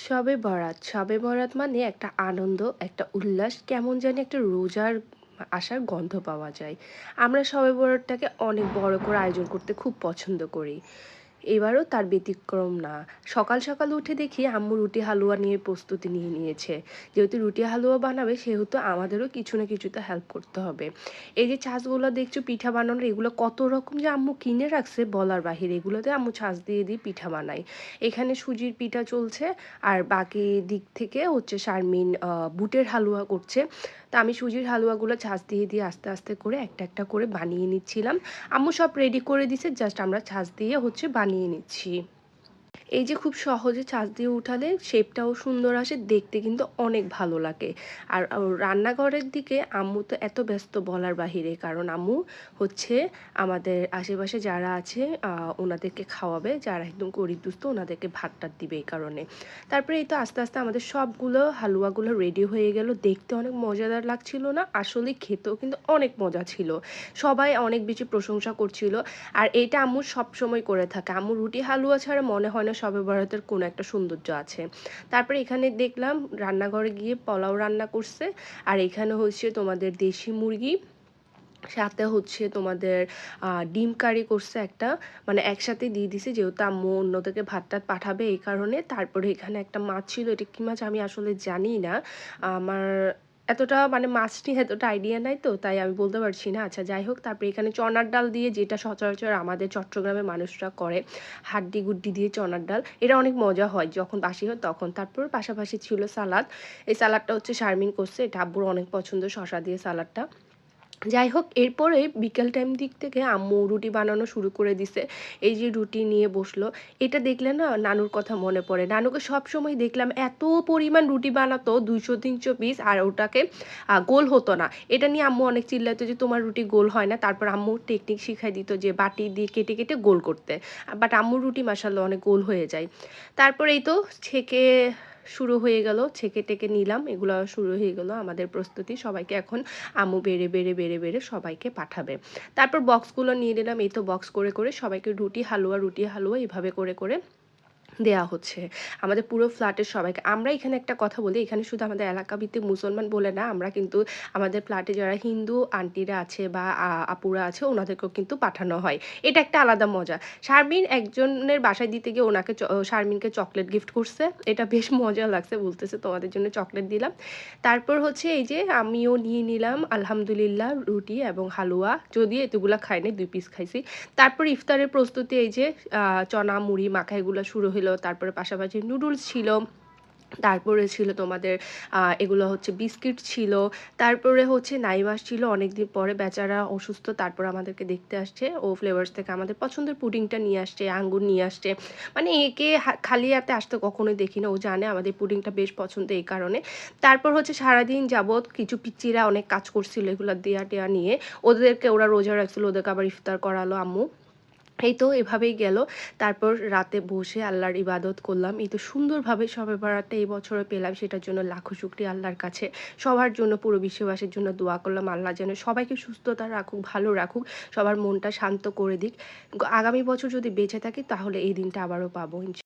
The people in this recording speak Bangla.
শবে বরাত। শবে বরাত মানে একটা আনন্দ, একটা উল্লাস, কেমন জানি একটা রোজার আসার গন্ধ পাওয়া যায়। আমরা শবে বরাতটাকে অনেক বড় করে আয়োজন করতে খুব পছন্দ করি। এবারও তার ব্যতিক্রম না। সকাল সকাল উঠে দেখি আম্মু রুটি হালুয়া নিয়ে প্রস্তুতি নিয়ে নিয়েছে। যেহেতু রুটি হালুয়া বানাবে, সেহেতু আমাদেরও কিছু না কিছুতে হেল্প করতে হবে। এই যে ছাঁচগুলো দেখছ, পিঠা বানানোর, এগুলো কত রকম যে আম্মু কিনে রাখছে বলার বাহিরে। এগুলোতে আম্মু ছাঁচ দিয়ে দিয়ে পিঠা বানাই এখানে সুজির পিঠা চলছে, আর বাকি দিক থেকে হচ্ছে শারমিন বুটের হালুয়া করছে। তা আমি সুজির হালুয়াগুলো ছাঁচ দিয়ে দিয়ে আস্তে আস্তে করে একটা একটা করে বানিয়ে নিচ্ছিলাম। আম্মু সব রেডি করে দিছে জাস্ট আমরা ছাঁচ দিয়ে হচ্ছে বানিয়ে নিচ্ছি। এই যে খুব সহজে ছাঁচ দিয়ে উঠালে শেপটাও সুন্দর আসে, দেখতে কিন্তু অনেক ভালো লাগে। আর রান্নাঘরের দিকে আম্মু তো এত ব্যস্ত বলার বাহিরে, কারণ আম্মু হচ্ছে আমাদের আশেপাশে যারা আছে ওনাদেরকে খাওয়াবে, যারা একদম গরিব দুস্থ, ওনাদেরকে ভাত টাত দিবে এই কারণে। তারপরে এই তো আস্তে আস্তে আমাদের সবগুলো হালুয়াগুলো রেডি হয়ে গেল। দেখতে অনেক মজাদার লাগছিল না, আসলে খেতেও কিন্তু অনেক মজা ছিল। সবাই অনেক বেশি প্রশংসা করছিল। আর এটা আম্মু সবসময় করে থাকে। আম্মু রুটি হালুয়া ছাড়া মনে হয় না সবে বরাতের কোনো একটা সৌন্দর্য আছে। তারপরে এখানে দেখলাম রান্নাঘরে গিয়ে পোলাও রান্না করছে। আর এখানে হচ্ছে তোমাদের দেশি মুরগি, সাথে হচ্ছে তোমাদের ডিম কারি করছে একটা। মানে একসাথে দিয়ে দিছে, যেহেতু আম্মু অন্যদেরকে ভাত টাত পাঠাবে এই কারণে। তারপরে এখানে একটা মাছ ছিল, এটা কী মাছ আমি আসলে জানি না আমার এতটা মানে মাছ নিয়ে এতটা আইডিয়া নাই তো, তাই আমি বলতে পারছি না। আচ্ছা যাই হোক, তারপরে এখানে চনার ডাল দিয়ে যেটা সচরাচর আমাদের চট্টগ্রামের মানুষরা করে, হাড্ডি গুড্ডি দিয়ে চনার ডাল, এটা অনেক মজা হয়। যখন বাসি হয় তখন তারপর পাশাপাশি ছিল সালাদ। এই সালাদটা হচ্ছে শারমিন করছে, এটা আব্বুর অনেক পছন্দ শশা দিয়ে সালাদটা। যাই হোক এরপরে বিকেল টাইম দিক থেকে আম্মু রুটি বানানো শুরু করে দিছে। এই যে রুটি নিয়ে বসল, এটা দেখলে না নানুর কথা মনে পড়ে। নানুকে সব সময় দেখলাম এত পরিমাণ রুটি বানাতো, দুইশো, তিনশো পিস আর ওটাকে গোল হতো না। এটা নিয়ে আম্মু অনেক চিল্লাতো যে, তোমার রুটি গোল হয় না। তারপর আম্মু টেকনিক শিখাই দিত যে, বাটি দিয়ে কেটে কেটে গোল করতে। বাট আম্মুর রুটি মাসাল্লাহ অনেক গোল হয়ে যায়। তারপর এই তো ছেঁকে শুরু হয়ে গেল, ছেঁকে টেকে নিলাম, এগুলো শুরু হয়ে গেল আমাদের প্রস্তুতি। সবাইকে এখন আমু বেড়ে বেড়ে বেড়ে বেড়ে সবাইকে পাঠাবে। তারপর বক্সগুলো নিয়ে নিলাম, এই তো বক্স করে করে সবাইকে রুটি, হালুয়া রুটি, হালুয়া এভাবে করে করে দেয়া হচ্ছে। আমাদের পুরো ফ্ল্যাটের সবাইকে, আমরা এখানে একটা কথা বলি, এখানে শুধু আমাদের এলাকাভিত্তিক মুসলমান বলে না, আমরা কিন্তু আমাদের ফ্ল্যাটে যারা হিন্দু আন্টিরা আছে বা আপুরা আছে, ওনাদেরকেও কিন্তু পাঠানো হয়। এটা একটা আলাদা মজা। শারমিন একজনের বাসায় দিতে গিয়ে ওনাকে শারমিনকে চকলেট গিফট করছে। এটা বেশ মজা লাগছে, বলতেছে তোমাদের জন্য চকলেট দিলাম। তারপর হচ্ছে এই যে আমিও নিয়ে নিলাম, আলহামদুলিল্লাহ, রুটি এবং হালুয়া। যদি এতগুলো খাইনি, দুই পিস খাইছি। তারপর ইফতারের প্রস্তুতি, এই যে চনা, মুড়ি, মাখা, এগুলো শুরু হলো তারপরে পাশাপাশি নুডলস ছিল, তারপরে ছিল তোমাদের এগুলো হচ্ছে বিস্কিট ছিল, তারপরে হচ্ছে নাইমাস ছিল অনেক দিন পরে বেচারা অসুস্থ, তারপর আমাদেরকে দেখতে আসছে, ও ফ্লেভার্স থেকে আমাদের পছন্দের পুডিংটা নিয়ে আসছে, আঙ্গুর নিয়ে আসছে মানে একে খালি হাতে আসতে কখনোই দেখি না ও জানে আমাদের পুডিংটা বেশ পছন্দ এই কারণে, তারপর হচ্ছে সারাদিন যাবৎ কিছু পিচ্চিরা অনেক কাজ করছিল এগুলো দেয়া টেয়া নিয়ে, ওদেরকে ওরা রোজা রাখছিল, ওদেরকে আবার ইফতার করালো আম্মু এই তো এভাবেই গেল। তারপর রাতে বসে আল্লাহর ইবাদত করলাম। এই তো সুন্দরভাবে সবে বারাতে এই বছরে পেলাম। সেটার জন্য লাখো শুক্রিয়া আল্লাহর কাছে। সবার জন্য, পুরো বিশ্ববাসীর জন্য দোয়া করলাম আল্লাহ যেন সবাইকে সুস্থতা রাখুক, ভালো রাখুক, সবার মনটা শান্ত করে দিক। আগামী বছর যদি বেঁচে থাকি, তাহলে এই দিনটা আবারও পাবো